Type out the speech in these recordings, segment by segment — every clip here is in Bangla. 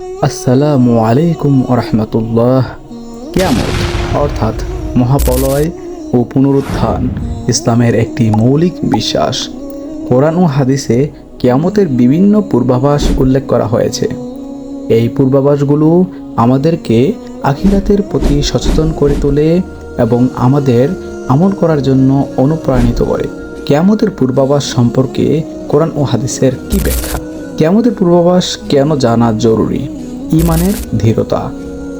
আসসালামু আলাইকুম রহমতুল্লাহ অর্থাৎ মহাপলয় ও পুনরুত্থান, ইসলামের একটি মৌলিক বিশ্বাস। কোরআন ও হাদিসে কিয়ামতের বিভিন্ন পূর্বাভাস উল্লেখ করা হয়েছে। এই পূর্বাভাসগুলো আমাদেরকে আখিরাতের প্রতি সচেতন করে তোলে এবং আমাদের আমল করার জন্য অনুপ্রাণিত করে। কেয়ামতের পূর্বাভাস সম্পর্কে কোরআন ও হাদিসের কি ব্যাখ্যা? কেয়ামতের পূর্বাভাস কেন জানা জরুরি? ইমানের ধীরতা।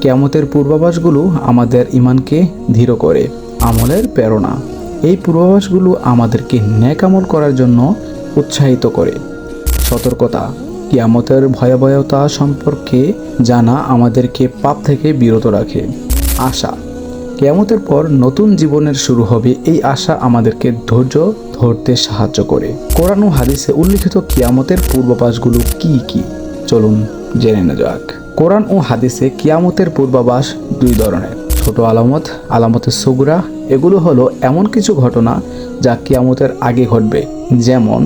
কেয়ামতের পূর্বাভাসগুলো আমাদের ইমানকে ধীর করে, আমলের প্রেরণা। এই পূর্বাভাসগুলো আমাদেরকে ন্যাক আমল করার জন্য উৎসাহিত করে। সতর্কতা। কিয়ামতের ভয়াবহতা সম্পর্কে জানা আমাদেরকে পাপ থেকে বিরত রাখে। আশা। কেয়ামতের পর নতুন জীবনের শুরু হবে এই আশা আমাদেরকে ধৈর্য ধরতে সাহায্য করে। কোরআন ও হাদিসে উল্লিখিত কিয়ামতের পূর্বাভাসগুলো কি কি? চলুন জেনে নেওয়া যাক। কোরআন ও হাদিসে কিয়ামতের পূর্বাভাস দুই ধরনের। ছোট আলামত, আলামতের সুগরা এগুলো হলো এমন কিছু ঘটনা যা কিয়ামতের আগে ঘটবে, যেমন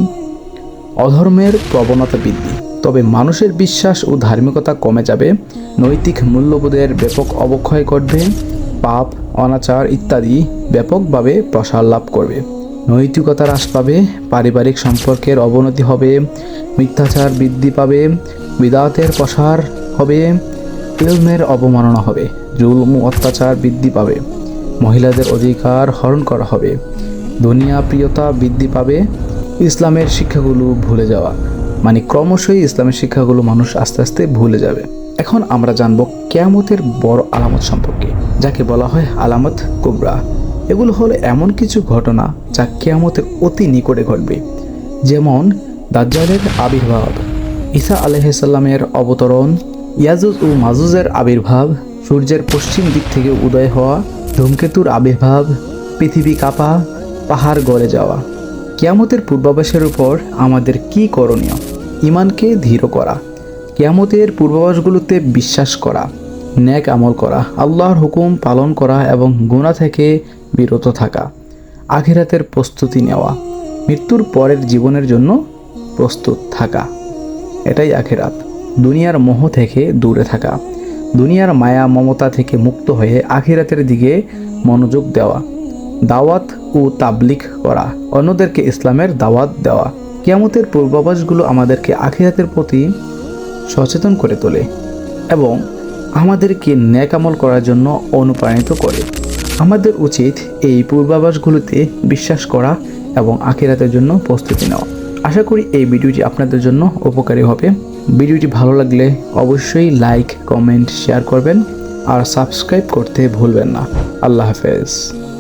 অধর্মের প্রবণতা বৃদ্ধি। তবে মানুষের বিশ্বাস ও ধার্মিকতা কমে যাবে, নৈতিক মূল্যবোধের ব্যাপক অবক্ষয় ঘটবে পাপ, অনাচার ইত্যাদি ব্যাপকভাবে প্রসার লাভ করবে। নৈতিকতা হ্রাস পাবে, পারিবারিক সম্পর্কের অবনতি হবে, মিথ্যাচার বৃদ্ধি পাবে, বিদাতের প্রসার হবে, ইলমের অবমাননা হবে, জুলম অত্যাচার বৃদ্ধি পাবে, মহিলাদের অধিকার হরণ করা হবে, দুনিয়া প্রিয়তা বৃদ্ধি পাবে, ইসলামের শিক্ষাগুলো ভুলে যাওয়া। মানে ক্রমশই ইসলামের শিক্ষাগুলো মানুষ আস্তে আস্তে ভুলে যাবে। এখন আমরা জানব কেয়ামতের বড় আলামত সম্পর্কে, যাকে বলা হয় আলামত কুবরা। এগুলো হলো এমন কিছু ঘটনা যা কেয়ামতের অতি নিকটে ঘটবে, যেমন দাজ্জালের আবির্ভাব, ঈসা আলহিসাল্লামের অবতরণ ইয়াজুজ ও মাজুজের আবির্ভাব, সূর্যের পশ্চিম দিক থেকে উদয় হওয়া, ধূমকেতুর আবির্ভাব, পৃথিবী কাঁপা, পাহাড় গলে যাওয়া। কিয়ামতের পূর্বাভাসের উপর আমাদের কি করণীয়? ইমানকে ধীর করা। কিয়ামতের পূর্বাভাসগুলোতে বিশ্বাস করা, ন্যাক আমল করা, আল্লাহর হুকুম পালন করা এবং গুণা থেকে বিরত থাকা, আখিরাতের প্রস্তুতি নেওয়া, মৃত্যুর পরের জীবনের জন্য প্রস্তুত থাকা। এটাই আখেরাত। দুনিয়ার মোহ থেকে দূরে থাকা, দুনিয়ার মায়া মমতা থেকে মুক্ত হয়ে আখিরাতের দিকে মনোযোগ দেওয়া, দাওয়াত ও তাবলিক করা, অন্যদেরকে ইসলামের দাওয়াত দেওয়া। কিয়ামতের পূর্বাভাসগুলো আমাদেরকে আখিরাতের প্রতি সচেতন করে তোলে এবং আমাদেরকে ন্যাক আমল করার জন্য অনুপ্রাণিত করে। আমাদের উচিত এই পূর্বাভাসগুলোতে বিশ্বাস করা এবং আখিরাতের জন্য প্রস্তুতি নেওয়া। আশা করি এই ভিডিওটি আপনাদের জন্য উপকারী হবে। ভিডিওটি ভালো লাগলে অবশ্যই লাইক, কমেন্ট, শেয়ার করবেন আর সাবস্ক্রাইব করতে ভুলবেন না। আল্লাহ হাফেজ।